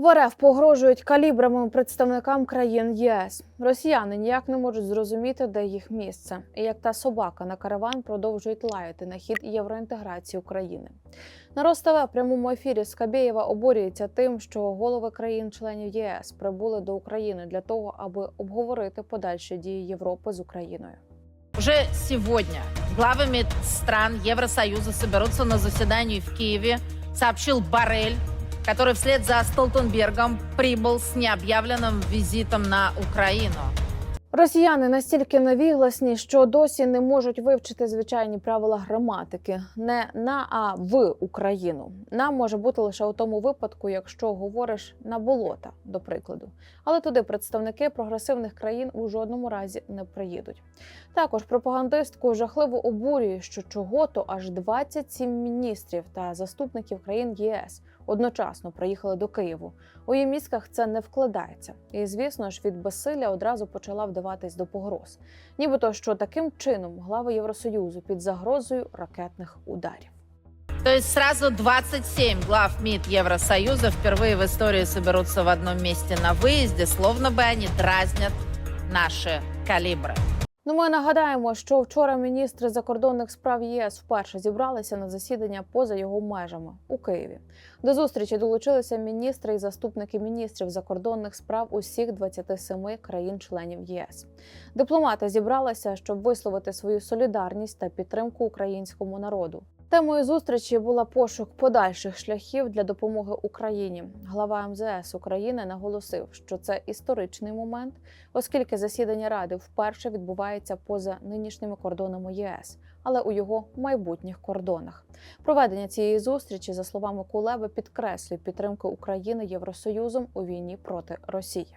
В РФ погрожують калібрами представникам країн ЄС. Росіяни ніяк не можуть зрозуміти, де їх місце, і як та собака на караван продовжують лаяти на хід євроінтеграції України. На в прямому ефірі Скабєєва обурюється тим, що голови країн-членів ЄС прибули до України для того, аби обговорити подальші дії Європи з Україною. Уже сегодня главами стран Евросоюза соберутся на заседании в Киеве, сообщил Барель, который вслед за Столтенбергом прибыл с необъявленным визитом на Украину. Росіяни настільки невігласні, що досі не можуть вивчити звичайні правила граматики не на а в Україну. На може бути лише у тому випадку, якщо говориш на болота, до прикладу. Але туди представники прогресивних країн у жодному разі не приїдуть. Також пропагандистку жахливо обурює, що чого то аж 27 міністрів та заступників країн ЄС одночасно приїхали до Києву. У її мізках це не вкладається. І звісно ж, від безсилля одразу почала вдаватись до погроз, нібито що таким чином глави Євросоюзу під загрозою ракетних ударів. То есть сразу 27 глав МИД Евросоюза впервые в истории соберутся в одном месте на выезде, словно бы они дразнят наши калибры. Ну, ми нагадаємо, що вчора міністри закордонних справ ЄС вперше зібралися на засідання поза його межами у Києві. До зустрічі долучилися міністри і заступники міністрів закордонних справ усіх 27 країн-членів ЄС. Дипломати зібралися, щоб висловити свою солідарність та підтримку українському народу. Темою зустрічі була пошук подальших шляхів для допомоги Україні. Глава МЗС України наголосив, що це історичний момент, оскільки засідання ради вперше відбувається поза нинішніми кордонами ЄС, але у його майбутніх кордонах. Проведення цієї зустрічі, за словами Кулеби, підкреслює підтримку України Євросоюзом у війні проти Росії.